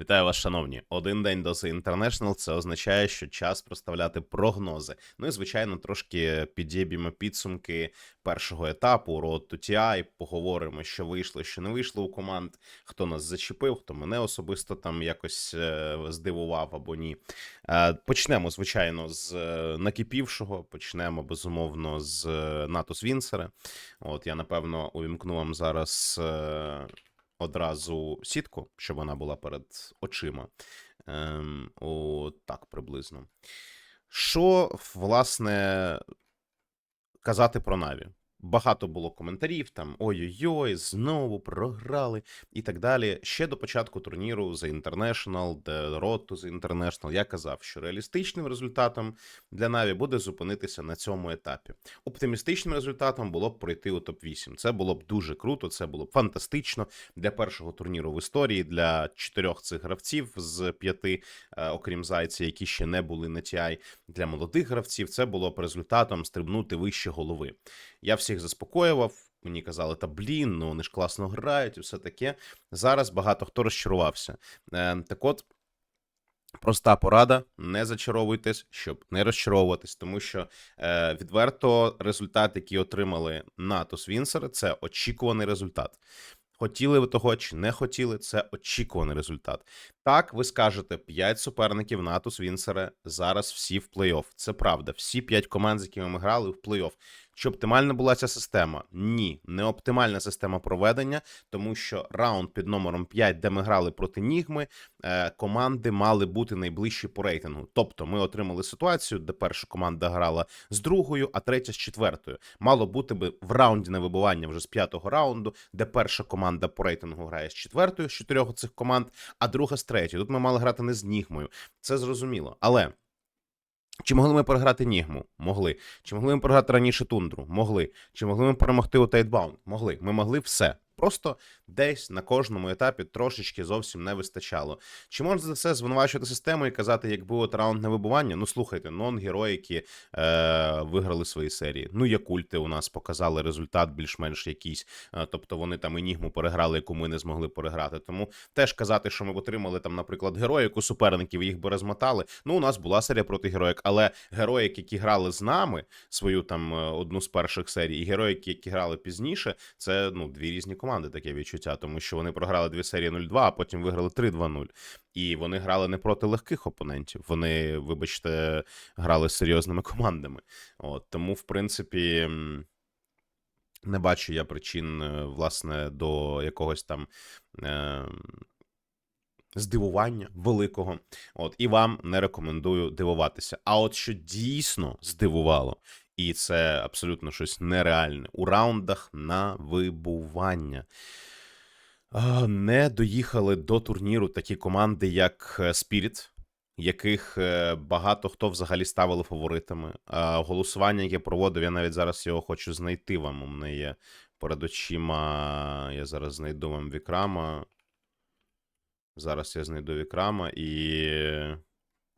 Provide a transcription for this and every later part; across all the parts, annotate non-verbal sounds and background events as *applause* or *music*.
Вітаю вас, шановні. Один день до The International – це означає, що час проставляти прогнози. Ну і звичайно, трошки підіб'ємо підсумки першого етапу Road to TI, Поговоримо, що вийшло, що не вийшло у команд, хто нас зачепив, хто мене особисто там якось е, здивував або ні. Е, почнемо, звичайно, з е, накипівшого. Почнемо безумовно з е, Натус Вінсера. От я напевно увімкну вам зараз. Одразу сітку, щоб вона була перед очима. Ем, о, так приблизно. Що, власне, казати про Наві? Багато було коментарів, там ой-ой-ой, знову програли і так далі. Ще до початку турніру The International, The Road to The International, я казав, що реалістичним результатом для Наві буде зупинитися на цьому етапі. Оптимістичним результатом було б пройти у топ-8. Це було б дуже круто, це було б фантастично для першого турніру в історії, для чотирьох цих гравців з п'яти, е, окрім зайця, які ще не були на TI. Для молодих гравців це було б результатом стрибнути вище голови. Я всіх заспокоював. Мені казали, та блін, ну вони ж класно грають і все таке. Зараз багато хто розчарувався. Е, так от, проста порада: не зачаровуйтесь, щоб не розчаровуватись, тому що е, відверто результат, який отримали Натус Вінсер, це очікуваний результат. Хотіли ви того чи не хотіли, це очікуваний результат. Так, ви скажете, 5 суперників Натус Вінсера зараз всі в плей-офф. Це правда. Всі 5 команд, з якими ми грали, в плей-офф. Чи оптимальна була ця система? Ні, не оптимальна система проведення, тому що раунд під номером 5, де ми грали проти Нігми, е, команди мали бути найближчі по рейтингу. Тобто ми отримали ситуацію, де перша команда грала з другою, а третя з четвертою. Мало бути би в раунді на вибування вже з п'ятого раунду, де перша команда по рейтингу грає з четвертою з чотирьох цих команд, а друга з третьою. Тут ми мали грати не з Нігмою. Це зрозуміло. Але. Чи могли ми програти Нігму? Могли. Чи могли ми програти раніше Тундру? Могли. Чи могли ми перемогти у Тайтбаунд? Могли. Ми могли все. Просто десь на кожному етапі трошечки зовсім не вистачало. Чи можна за це звинувачувати систему і казати, якби от раунд на вибування? Ну слухайте, нон-героїки е, виграли свої серії. Ну, Якульти у нас показали результат більш-менш якийсь. Е, тобто вони там Енігму переграли, яку ми не змогли переграти. Тому теж казати, що ми отримали там, наприклад, героїку суперників їх би розмотали. Ну, у нас була серія проти героїк, але героїк, які грали з нами, свою там е, одну з перших серій, і героїки, які грали пізніше, це ну дві різні команди, таке відчуття, тому що вони програли дві серії 0-2, а потім виграли 3-2-0. І вони грали не проти легких опонентів. Вони, вибачте, грали з серйозними командами. От тому, в принципі. Не бачу я причин, е, власне, до якогось там е, здивування великого. От, і вам не рекомендую дивуватися. А от що дійсно здивувало, і це абсолютно щось нереальне у раундах на вибування. Не доїхали до турніру такі команди, як е, Spirit, яких е, багато хто взагалі ставили фаворитами. Голосування, яке проводив, я навіть зараз його хочу знайти вам. У мене є перед очима. Я зараз знайду вам Вікрама. Зараз я знайду Вікрама і.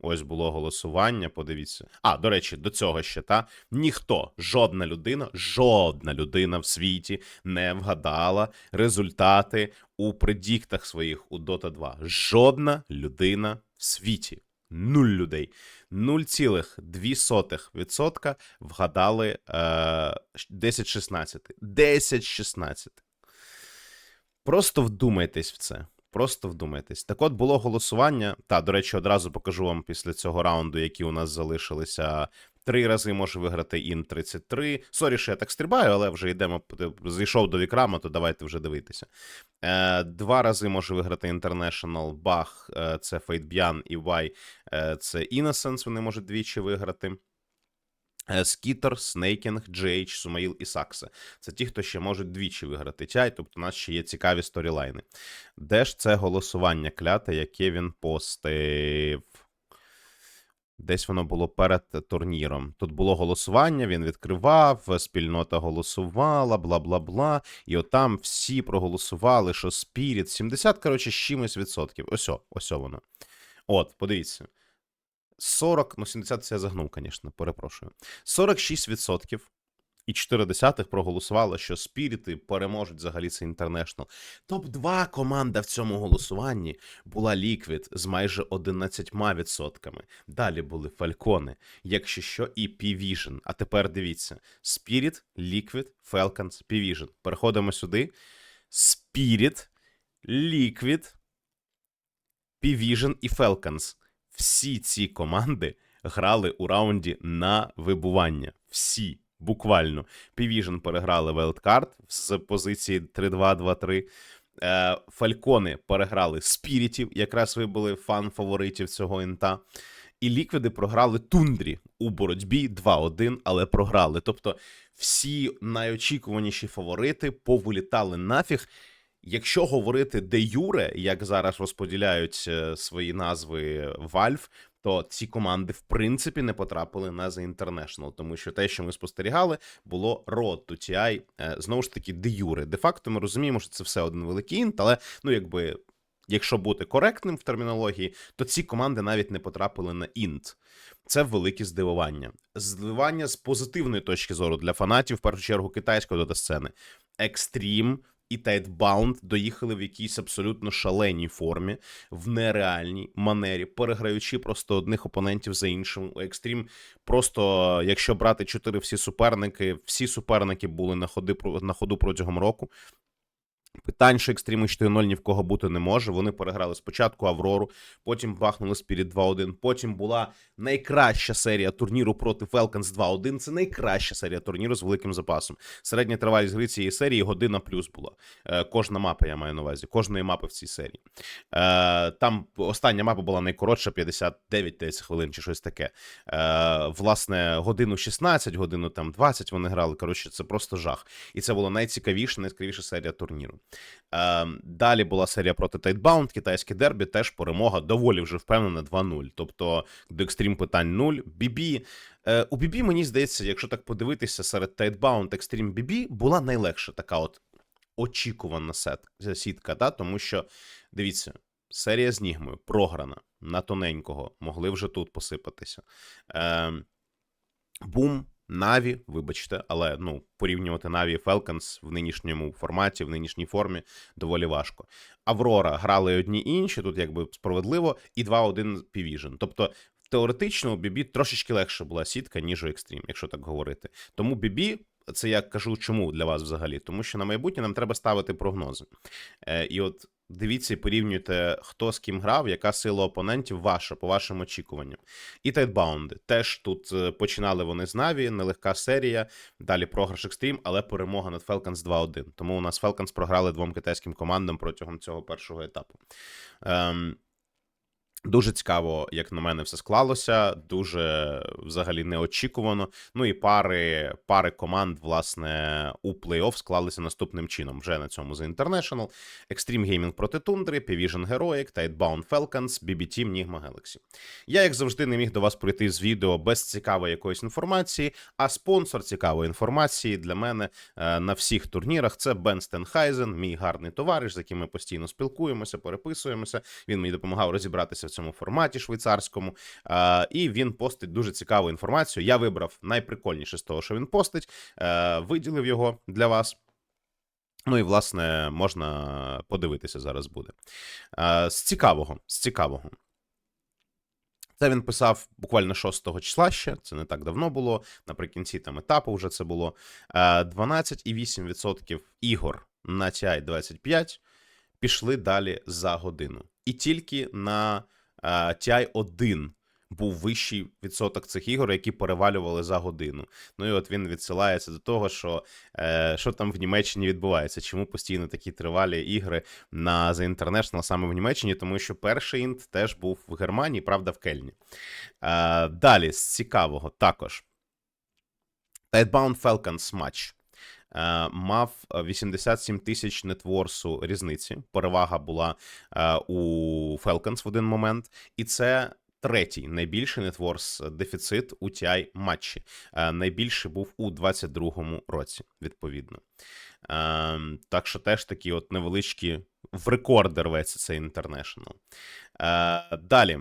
Ось було голосування. Подивіться. А, до речі, до цього ще та ніхто, жодна людина, жодна людина в світі не вгадала результати у предіктах своїх у Dota 2. Жодна людина в світі. Нуль людей. 0,2% вгадали е, 10-16. 10-16. Просто вдумайтесь в це. Просто вдумайтесь. Так от було голосування. Та, до речі, одразу покажу вам після цього раунду, які у нас залишилися. Три рази може виграти Ін 33. Сорі, що я так стрибаю, але вже йдемо. Зайшов до вікрама, то давайте вже дивитися. Е, Два рази може виграти International, Бах, е, це Фейтб'ян і Вай, е, це Innocence, вони можуть двічі виграти. Е, Скітер, Снейкінг, GH, Сумаїл і Сакса. Це ті, хто ще можуть двічі виграти тяй, тобто у нас ще є цікаві сторілайни. Де ж це голосування кляте, яке він постив? Десь воно було перед турніром. Тут було голосування, він відкривав, спільнота голосувала, бла бла бла. І отам всі проголосували, що Spirit 70, коротше, з чимось відсотків. Ось, о, ось воно. От, подивіться. 40, ну 70 це я загнув, звісно, перепрошую. 46% 4,4 проголосувало, що спіріти переможуть взагалі цей інтернешнл. Топ-2 команда в цьому голосуванні була Liquid з майже 11%. Далі були Фалькони, якщо що, і P-Vision. А тепер дивіться: Spirit, Liquid, Falcons, P-Vision. Переходимо сюди. Spirit, Liquid, P-Vision і Falcons. Всі ці команди грали у раунді на вибування. Всі. Буквально. P-Vision переграли Wildcard з позиції 3-2-2-3. Е, Фалькони переграли Спірітів, якраз ви були фан фаворитів цього інта. І ліквіди програли Тундрі у боротьбі 2-1, але програли. Тобто всі найочікуваніші фаворити повилітали нафіг. Якщо говорити де Юре, як зараз розподіляють е, свої назви Valve, то ці команди в принципі не потрапили на The International, тому що те, що ми спостерігали, було Road to TI, е, знову ж таки, де Юре. Де факто ми розуміємо, що це все один великий інт, але ну якби. Якщо бути коректним в термінології, то ці команди навіть не потрапили на інт. Це велике здивування. Здивування з позитивної точки зору для фанатів, в першу чергу китайської дата-сцени. Екстрім і Тайтбаунд доїхали в якійсь абсолютно шаленій формі, в нереальній манері, переграючи просто одних опонентів за іншим. У Екстрім просто, якщо брати чотири всі суперники, всі суперники були на ходи на ходу протягом року. Питань, що екстріми 4-0 ні в кого бути не може. Вони переграли спочатку Аврору, потім бахнули Спіріт 2-1. Потім була найкраща серія турніру проти Falcons 2-1. Це найкраща серія турніру з великим запасом. Середня тривалість гри цієї серії година плюс була. Е, кожна мапа, я маю на увазі, кожної мапи в цій серії. Е, там остання мапа була найкоротша, 59 10 хвилин чи щось таке. Е, власне, годину 16, годину там 20 вони грали. Коротше, це просто жах. І це була найцікавіша, найцікавіша серія турніру. Е, Далі була серія проти Тайтбаунд, китайське дербі, теж перемога доволі вже впевнена 2-0. Тобто до екстрім питань 0. Бібі. Е, у Бібі, мені здається, якщо так подивитися, серед Тайтбаунд, екстрім Бібі була найлегша така от очікувана сітка, да? тому що дивіться. Серія з Нігмою програна на тоненького, могли вже тут посипатися. Е, Бум Наві, вибачте, але ну порівнювати Наві Falcons в нинішньому форматі, в нинішній формі доволі важко. Аврора грали одні інші, тут якби справедливо, і 2-1 P-Vision. Тобто теоретично у Бібі трошечки легше була сітка, ніж у Екстрім, якщо так говорити. Тому Бібі. Це я кажу, чому для вас взагалі? Тому що на майбутнє нам треба ставити прогнози. Е, І от Дивіться порівнюйте, хто з ким грав, яка сила опонентів ваша, по вашим очікуванням. І Тайтбаунди. Теж тут е, починали вони з Наві, нелегка серія, далі програш екстрім, але перемога над Falcons 2-1. Тому у нас Falcons програли двом китайським командам протягом цього першого етапу. Ем, Дуже цікаво, як на мене, все склалося. Дуже взагалі неочікувано. Ну і пари пари команд, власне, у плей-офф склалися наступним чином. Вже на цьому The International. Extreme Gaming проти Тундри, Pivision Heroic, Tidebound Falcons, BB Team, Nigma Galaxy. Я, як завжди, не міг до вас прийти з відео без цікавої якоїсь інформації. А спонсор цікавої інформації для мене е, на всіх турнірах це Бен Стенхайзен, мій гарний товариш, з яким ми постійно спілкуємося, переписуємося. Він мені допомагав розібратися цьому форматі швейцарському, і він постить дуже цікаву інформацію. Я вибрав найприкольніше з того, що він постить, а, виділив його для вас. Ну і власне можна подивитися зараз буде. З цікавого, з цікавого. Це він писав буквально 6 числа ще, це не так давно було. Наприкінці там етапу вже це було. 12,8% ігор на TI 25 пішли далі за годину. І тільки на ti 1 був вищий відсоток цих ігор, які перевалювали за годину. Ну і от він відсилається до того, що е, що там в Німеччині відбувається. Чому постійно такі тривалі ігри на The International саме в Німеччині? Тому що перший інт теж був в Германії, правда, в Кельні. Е, далі з цікавого також. Tidebound Falcons матч. Е, мав 87 тисяч нетворсу різниці. Перевага була е, у Falcons в один момент, і це. Третій найбільший нетворс дефіцит у TI матчі. Е, найбільший був у 22-му році, відповідно. Так що теж такі от невеличкі в рекорди рветься цей інтернешнл. Далі.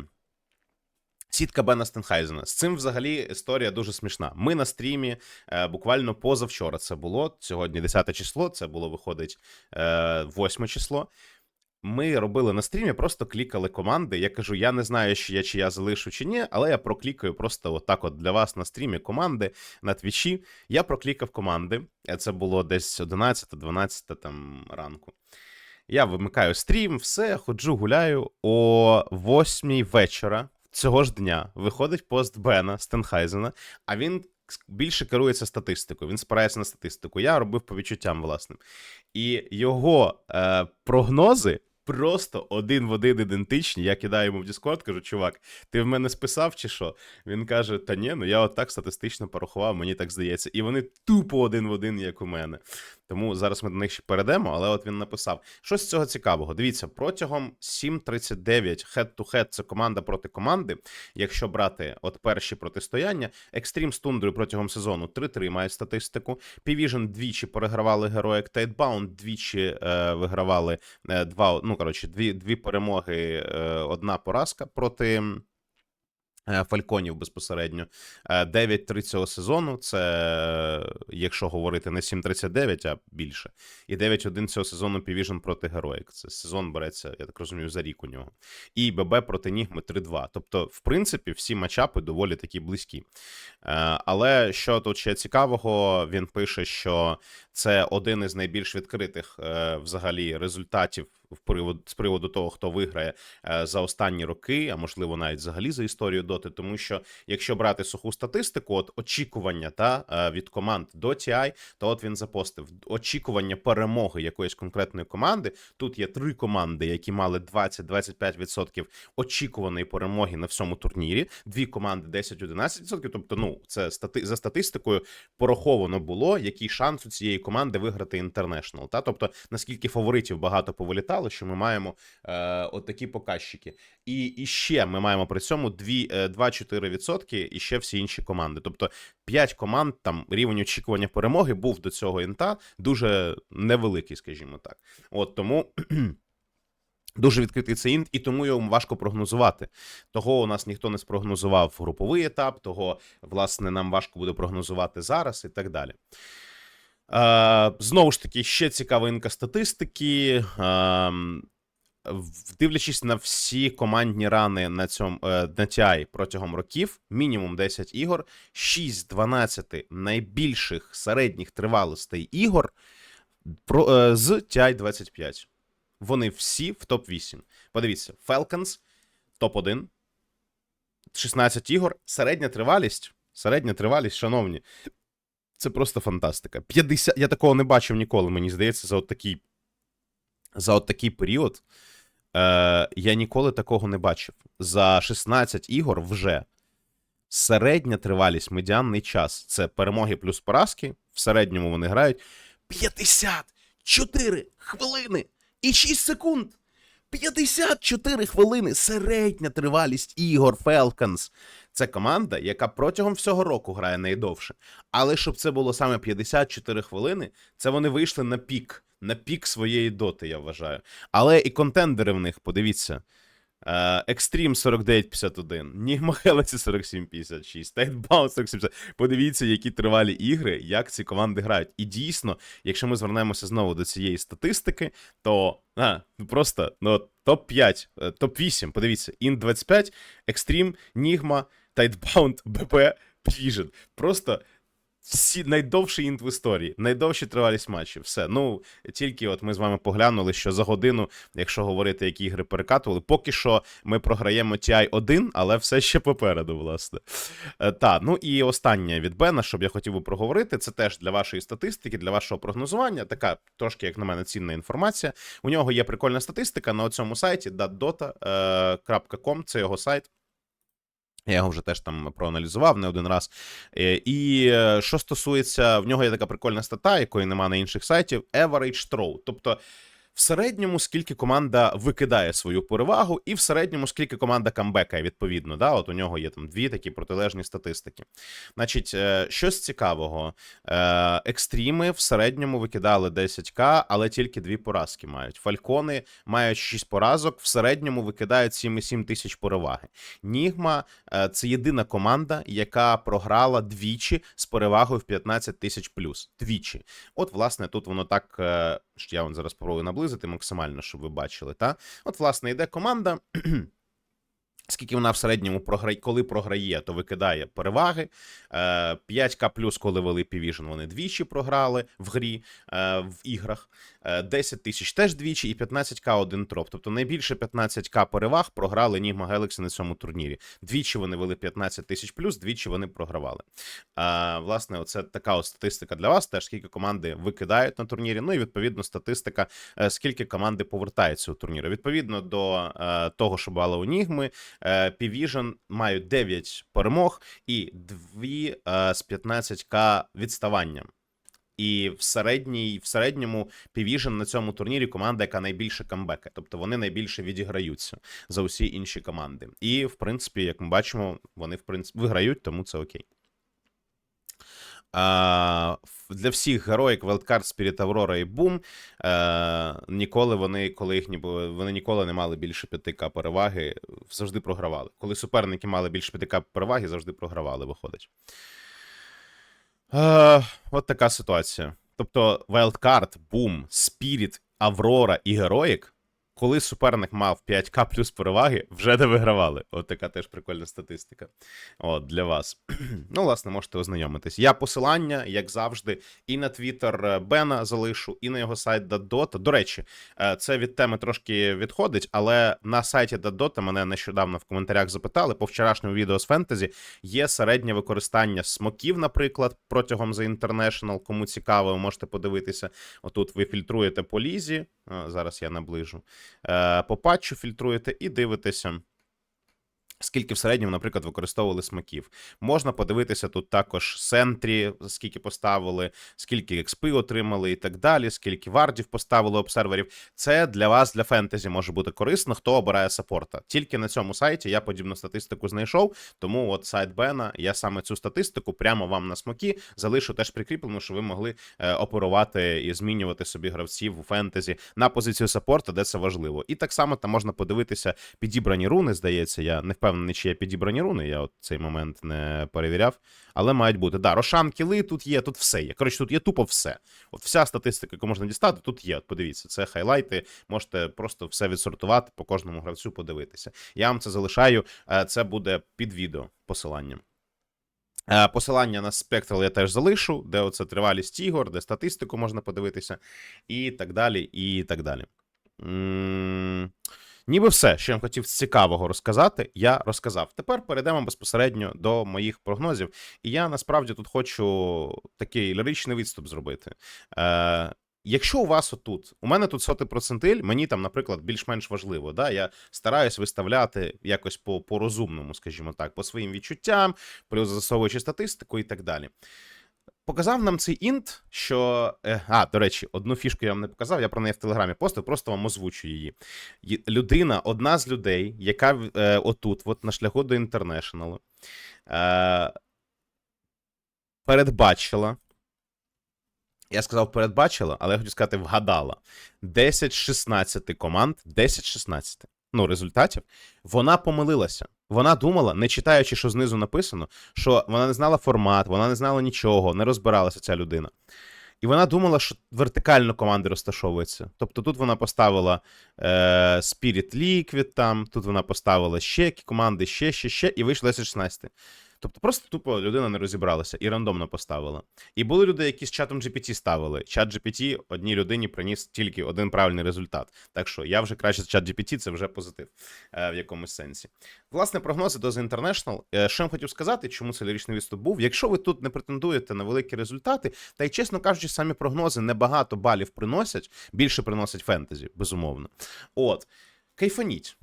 Сітка Бена Стенхайзена. З цим взагалі історія дуже смішна. Ми на стрімі е, буквально позавчора це було. Сьогодні 10 число, це було виходить е, 8 число. Ми робили на стрімі, просто клікали команди. Я кажу, я не знаю, чи я чи я залишу чи ні, але я проклікаю просто отак от для вас на стрімі команди на твічі. Я проклікав команди. е, Це було десь 11-12 там ранку. Я вимикаю стрім, все, ходжу, гуляю. О 8 вечора цього ж дня виходить пост Бена Стенхайзена, а він більше керується статистикою. Він спирається на статистику. Я робив по відчуттям власним. І його е, прогнози. Просто один в один ідентичні. Я кидаю йому в Discord, кажу, чувак, ти в мене списав чи що? Він каже: Та ні, ну я отак статистично порахував, мені так здається. І вони тупо один в один, як у мене. Тому зараз ми до них ще перейдемо, але от він написав: що з цього цікавого? Дивіться, протягом 7.39 head-to-head це команда проти команди. Якщо брати от перші протистояння, Extreme з Тундрою протягом сезону 3-3 мають статистику. P-Vision двічі перегравали героїк Tidebound, двічі е, вигравали е, два, ну коротше, дві, дві перемоги, е, одна поразка проти. е, Фальконів безпосередньо. Е, 9-3 цього сезону. Це е, якщо говорити не 7-39, а більше. І 9-1 цього сезону Півіжн проти Героїк. Це сезон береться, я так розумію, за рік у нього. І ББ проти Нігми 3-2. Тобто, в принципі, всі матчапи доволі такі близькі. Е, Але що тут ще цікавого, він пише, що це один із найбільш відкритих е, взагалі результатів в приводу з приводу того, хто виграє е, за останні роки, а можливо навіть взагалі за історію доти. Тому що якщо брати суху статистику, от очікування та е, від команд до TI, то от він запостив очікування перемоги якоїсь конкретної команди. Тут є три команди, які мали 20-25% очікуваної перемоги на всьому турнірі. Дві команди 10-11%. Тобто, ну це стати за статистикою пораховано було, який шанс у цієї команди виграти інтернешнл. Та тобто наскільки фаворитів багато повилітало, що ми маємо е, от показчики. І, і ще ми маємо при цьому е, 2-4% і ще всі інші команди. Тобто 5 команд, там рівень очікування перемоги був до цього інта дуже невеликий, скажімо так. От тому. *clears throat* Дуже відкритий цей інт, і тому його важко прогнозувати. Того у нас ніхто не спрогнозував груповий етап, того, власне, нам важко буде прогнозувати зараз і так далі. Знову ж таки, ще цікавинка статистики. Е, дивлячись на всі командні рани на цьому е, на TI протягом років, мінімум 10 ігор, 6-12 найбільших середніх тривалостей ігор е, з TI 25. Вони всі в топ-8. Подивіться, Falcons топ-1, 16 ігор, середня тривалість. Середня тривалість, шановні. Це просто фантастика. 50, я такого не бачив ніколи, мені здається, за от такий, за от такий період. Е, я ніколи такого не бачив. За 16 ігор вже середня тривалість, медіанний час це перемоги плюс поразки. В середньому вони грають 54 хвилини і 6 секунд. 54 хвилини середня тривалість ігор Falcons. Це команда, яка протягом всього року грає найдовше. Але щоб це було саме 54 хвилини, це вони вийшли на пік, на пік своєї доти, я вважаю. Але і контендери в них, подивіться. Е, Extreme 4951, Nigma Galaxy 4756, Tidebound 4750. Подивіться, які тривалі ігри, як ці команди грають. І дійсно, якщо ми звернемося знову до цієї статистики, то а, ну просто ну, топ-5, е, топ-8, подивіться, Int 25, Extreme, Nigma, Tidebound, BP, Vision. Просто всі найдовший інт в історії, найдовші тривалість матчів. Все. Ну тільки от ми з вами поглянули, що за годину, якщо говорити, які ігри перекатували, поки що ми програємо TI 1, але все ще попереду, власне. Е, ну і останнє від Бена, щоб я хотів би проговорити, це теж для вашої статистики, для вашого прогнозування. Така трошки, як на мене, цінна інформація. У нього є прикольна статистика на цьому сайті datdota.com, це його сайт. Я його вже теж там проаналізував не один раз. Е, І е, що стосується, в нього є така прикольна стата, якої нема на інших сайтів: Average Throw. Тобто в середньому скільки команда викидає свою перевагу, і в середньому скільки команда камбекає, відповідно. Да? От у нього є там дві такі протилежні статистики. Значить, е, щось цікавого. Е, Екстріми в середньому викидали 10к, але тільки дві поразки мають. Фалькони мають 6 поразок, в середньому викидають 7,7 тисяч переваги. Нігма е, це єдина команда, яка програла двічі з перевагою в 15 тисяч плюс. Двічі. От, власне, тут воно так. Я вам зараз спробую наблизити максимально, щоб ви бачили. Та? От, власне, йде команда. *clears throat* Скільки вона в середньому програє, коли програє, то викидає переваги. Е, 5К плюс, коли вели Півіжн, вони двічі програли в грі е, в іграх. Е, 10 тисяч теж двічі, і 15К один троп. Тобто найбільше 15К переваг програли Enigma Galaxy на цьому турнірі. Двічі вони вели 15 тисяч плюс, двічі вони програвали. Е, власне, оце така от статистика для вас. Теж скільки команди викидають на турнірі. Ну і відповідно статистика, е, скільки команди повертаються у турніру. Відповідно до е, того, що бувало у Нігми, Pvision мають 9 перемог і 2 е, з 15к відставанням. І в середній, в середньому Pvision на цьому турнірі команда, яка найбільше камбеки, тобто вони найбільше відіграються за усі інші команди. І, в принципі, як ми бачимо, вони в принципі виграють, тому це окей. Для всіх героїк Wildcard, Spirit Aurora і Boom е, ніколи вони, коли їхні вони ніколи не мали більше 5к переваги, завжди програвали. Коли суперники мали більше 5к переваги, завжди програвали, виходить. Е, от така ситуація. Тобто Wildcard, Boom, Spirit, Aurora і Героїк, коли суперник мав 5к плюс переваги, вже не вигравали. От така теж прикольна статистика. От для вас. *clears throat* ну, власне, можете ознайомитись. Я посилання, як завжди, і на твіттер е, Бена залишу, і на його сайт Дадота. До речі, е, це від теми трошки відходить, але на сайті Дадота мене нещодавно в коментарях запитали по вчорашньому відео з фентезі. Є середнє використання смоків, наприклад, протягом The International. Кому цікаво, ви можете подивитися. Отут ви фільтруєте по лізі. е, Зараз я наближу. Е, По патчу фільтруєте і дивитеся. Скільки в середньому, наприклад, використовували смаків. Можна подивитися тут також сентрі, скільки поставили, скільки експи отримали і так далі, скільки вардів поставили обсерверів. Це для вас, для фентезі, може бути корисно, хто обирає саппорта. Тільки на цьому сайті я подібну статистику знайшов, тому от сайт Бена, я саме цю статистику прямо вам на смокі залишу теж прикріплено, щоб ви могли е, оперувати і змінювати собі гравців у фентезі на позицію саппорта, де це важливо. І так само там можна подивитися підібрані руни, здається, я не впевнений, чи є підібрані руни, я от цей момент не перевіряв, але мають бути. Да, Рошан, кіли тут є, тут все є. Коротше, тут є тупо все. От вся статистика, яку можна дістати, тут є. От подивіться, це хайлайти, можете просто все відсортувати, по кожному гравцю подивитися. Я вам це залишаю, е, це буде під відео посиланням. Е, Посилання на Spectral я теж залишу, де оце тривалість ігор, де статистику можна подивитися, і так далі, і так далі. Ніби все, що я вам хотів цікавого розказати, я розказав. Тепер перейдемо безпосередньо до моїх прогнозів. І я насправді тут хочу такий ліричний відступ зробити. Е, Якщо у вас отут, у мене тут сотий процентиль, мені там, наприклад, більш-менш важливо. Да? Я стараюсь виставляти якось по, по розумному, скажімо так, по своїм відчуттям, плюс засовуючи статистику і так далі. Показав нам цей інт, що. е, А, до речі, одну фішку я вам не показав, я про неї в телеграмі постив, просто вам озвучу її. Людина, одна з людей, яка е, отут, от на шляху до інтернешналу, е, передбачила. Я сказав передбачила, але я хочу сказати, вгадала. 10-16 команд, 10-16. Ну, результатів. Вона помилилася. Вона думала, не читаючи, що знизу написано, що вона не знала формат, вона не знала нічого, не розбиралася ця людина. І вона думала, що вертикально команди розташовуються. Тобто тут вона поставила е, Spirit Liquid, там, тут вона поставила ще команди, ще, ще, ще, і вийшло 10-16. Тобто просто тупо людина не розібралася і рандомно поставила. І були люди, які з чатом GPT ставили. Чат GPT одній людині приніс тільки один правильний результат. Так що я вже краще з чат GPT, це вже позитив е, в якомусь сенсі. Власне, прогнози до The International. Е, Що я хотів сказати, чому це ліричний відступ був. Якщо ви тут не претендуєте на великі результати, та й чесно кажучи, самі прогнози небагато балів приносять, більше приносять фентезі, безумовно. От, кайфаніть.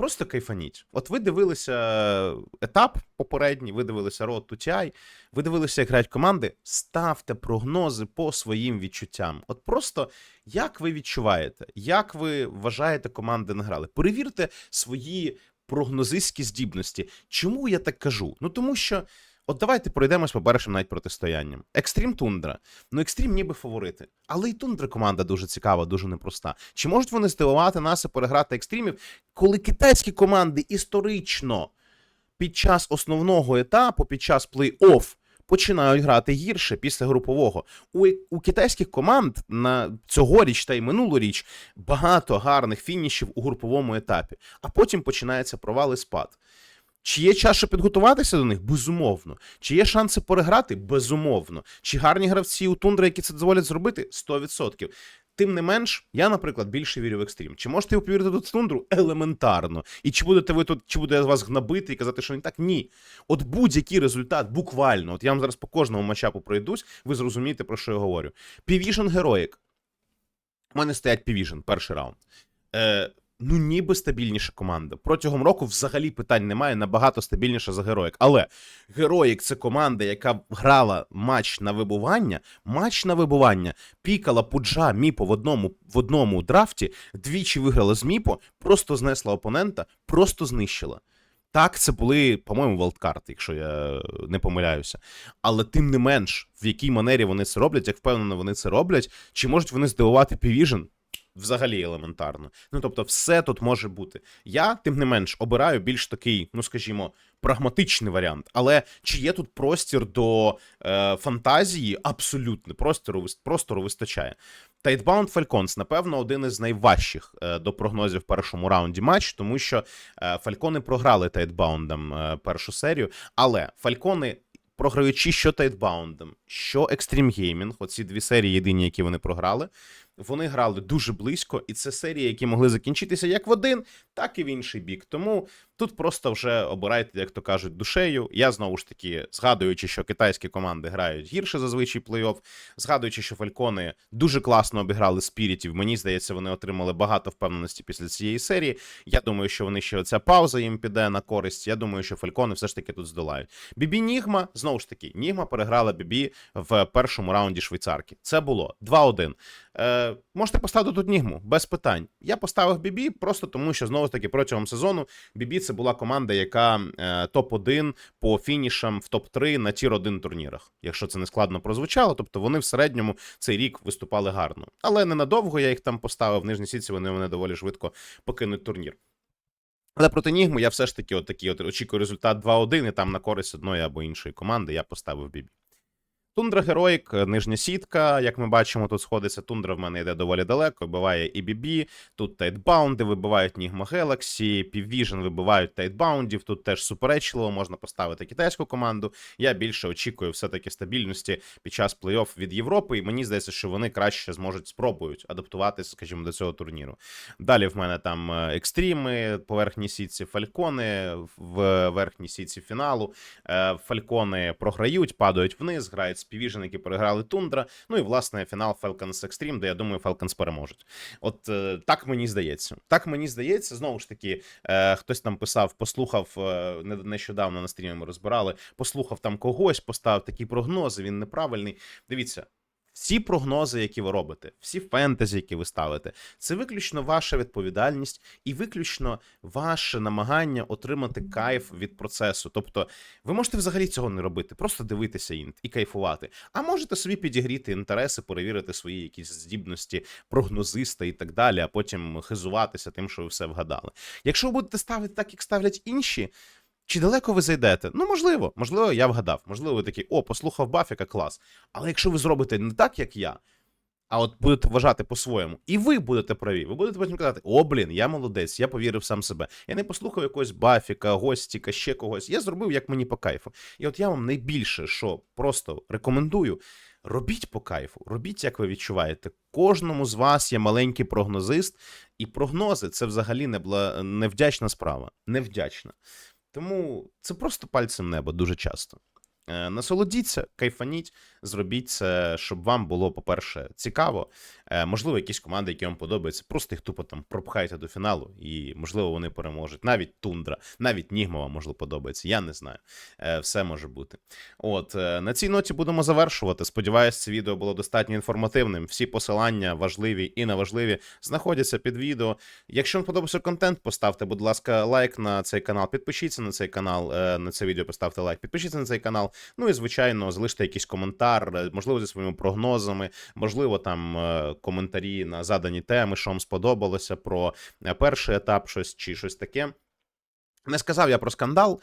Просто кайфаніть. От ви дивилися етап попередній, ви дивилися Road to TI, ви дивилися, як грають команди. Ставте прогнози по своїм відчуттям. От просто як ви відчуваєте, як ви вважаєте, команди награли. Перевірте свої прогнозистські здібності. Чому я так кажу? Ну тому що. От давайте пройдемось по першим навіть протистоянням. Екстрім Тундра. Ну, Екстрім ніби фаворити. Але і Тундра команда дуже цікава, дуже непроста. Чи можуть вони здивувати нас і переграти екстримів, коли китайські команди історично під час основного етапу, під час плей-офф, починають грати гірше після групового. У, у китайських команд на цьогоріч та й минулоріч багато гарних фінішів у груповому етапі, а потім починається провал і спад. Чи є час, щоб підготуватися до них? Безумовно. Чи є шанси переграти? Безумовно. Чи гарні гравці у тундри, які це дозволять зробити? 100%. Тим не менш, я, наприклад, більше вірю в екстрім. Чи можете ви повірити в тундру? Елементарно. І чи будете ви тут, чи буде я вас гнобити і казати, що не так? Ні. От будь-який результат, буквально, от я вам зараз по кожному матчапу пройдусь, ви зрозумієте, про що я говорю. Півіжн Героїк. У мене стоять Півіжн, перший раунд. Е, ну, ніби стабільніша команда. Протягом року взагалі питань немає, набагато стабільніша за Героїк. Але Героїк це команда, яка грала матч на вибування, матч на вибування, пікала Пуджа Міпо в одному, в одному драфті, двічі виграла з Міпо, просто знесла опонента, просто знищила. Так, це були, по-моєму, валдкарти, якщо я не помиляюся. Але тим не менш, в якій манері вони це роблять, як впевнено вони це роблять, чи можуть вони здивувати Півіжн? Взагалі елементарно. Ну тобто, все тут може бути. Я, тим не менш, обираю більш такий, ну скажімо, прагматичний варіант. Але чи є тут простір до е, фантазії? Абсолютно простору, простору вистачає. Тайтбаунд Falcons, напевно, один із найважчих е, до прогнозів в першому раунді матч, тому що е, Фалькони програли Тайтбаундам е, першу серію, але Фалькони. Програючи що Тайтбаундом, що Extreme Gaming, оці дві серії єдині, які вони програли, вони грали дуже близько, і це серії, які могли закінчитися як в один, так і в інший бік. Тому тут просто вже обирайте, як то кажуть, душею. Я знову ж таки, згадуючи, що китайські команди грають гірше зазвичай плей-офф, згадуючи, що Фалькони дуже класно обіграли спірітів. Мені здається, вони отримали багато впевненості після цієї серії. Я думаю, що вони ще оця пауза їм піде на користь. Я думаю, що Фалькони все ж таки тут здолають. Бібі Нігма знову ж таки, Нігма переграла Бібі в першому раунді швейцарки. Це було 2-1. Можете поставити тут Нігму без питань. Я поставив Бібі просто тому, що знову ж таки протягом сезону Бібі це була команда, яка е, топ-1 по фінішам в топ-3 на тір 1 турнірах. Якщо це не складно прозвучало, тобто вони в середньому цей рік виступали гарно. Але ненадовго я їх там поставив в нижній сітці, вони мене доволі швидко покинуть турнір. Але проти Нігму я все ж таки от такий от очікую результат 2-1, і там на користь одної або іншої команди я поставив Бібі. Тундра Героїк, нижня сітка, як ми бачимо, тут сходиться. Тундра в мене йде доволі далеко, вибиває і BB, тут тайтбаунди, вибивають Нігма Galaxy, Піввіжн вибивають тайтбаундів, тут теж суперечливо, можна поставити китайську команду. Я більше очікую все-таки стабільності під час плей-офф від Європи, і мені здається, що вони краще зможуть спробують адаптуватися, скажімо, до цього турніру. Далі в мене там е, екстріми, по верхній сітці Фалькони, в верхній сітці фіналу. Е, Фалькони програють, падають вниз, грають Співіжен, які переграли Тундра. Ну і власне фінал Falcons Extreme, де я думаю, Falcons переможуть. От е, так мені здається. Так мені здається, знову ж таки, е, хтось там писав, послухав е, нещодавно на стрімі ми розбирали, послухав там когось, поставив такі прогнози. Він неправильний. Дивіться. Всі прогнози, які ви робите, всі фентезі, які ви ставите, це виключно ваша відповідальність і виключно ваше намагання отримати кайф від процесу. Тобто, ви можете взагалі цього не робити, просто дивитися інт і кайфувати. А можете собі підігріти інтереси, перевірити свої якісь здібності, прогнозиста і так далі, а потім хизуватися тим, що ви все вгадали. Якщо ви будете ставити так, як ставлять інші. Чи далеко ви зайдете? Ну, можливо, можливо, я вгадав. Можливо, ви такі, о, послухав Бафіка, клас. Але якщо ви зробите не так, як я, а от будете вважати по-своєму, і ви будете праві, ви будете потім казати, о, блін, я молодець, я повірив сам себе. Я не послухав якогось Бафіка, Гостіка, ще когось. Я зробив, як мені по кайфу. І от я вам найбільше, що просто рекомендую. Робіть по кайфу, робіть, як ви відчуваєте. Кожному з вас є маленький прогнозист, і прогнози це взагалі небла... невдячна справа. Невдячна. Тому це просто пальцем неба дуже часто. Е, Насолодіться, кайфаніть, зробіть це, щоб вам було, по-перше, цікаво. Е, Можливо, якісь команди, які вам подобаються, просто їх тупо там пропхайте до фіналу, і можливо вони переможуть. Навіть Тундра, навіть Нігма вам можливо подобається. Я не знаю. Е, Все може бути. От на цій ноті будемо завершувати. Сподіваюсь, це відео було достатньо інформативним. Всі посилання важливі і неважливі знаходяться під відео. Якщо вам подобався контент, поставте, будь ласка, лайк на цей канал, підпишіться на цей канал, на це відео поставте лайк, підпишіться на цей канал. Ну і звичайно, залиште якийсь коментар, е, можливо, зі своїми прогнозами, можливо, там е, коментарі на задані теми, що вам сподобалося про е, перший етап, щось чи щось таке. Не сказав я про скандал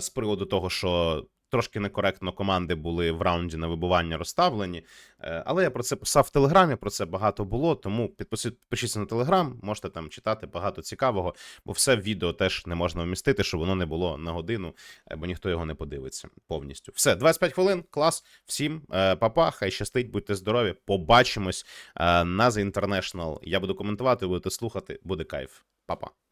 з приводу того, що трошки некоректно команди були в раунді на вибування розставлені. Е, але я про це писав в Телеграмі, про це багато було. Тому підпишіться на Телеграм, можете там читати багато цікавого, бо все відео теж не можна вмістити, щоб воно не було на годину, е, бо ніхто його не подивиться повністю. Все, 25 хвилин, клас. Всім е, папа, хай щастить, будьте здорові. Побачимось на The International. Я буду коментувати, будете слухати, буде кайф. Па-па.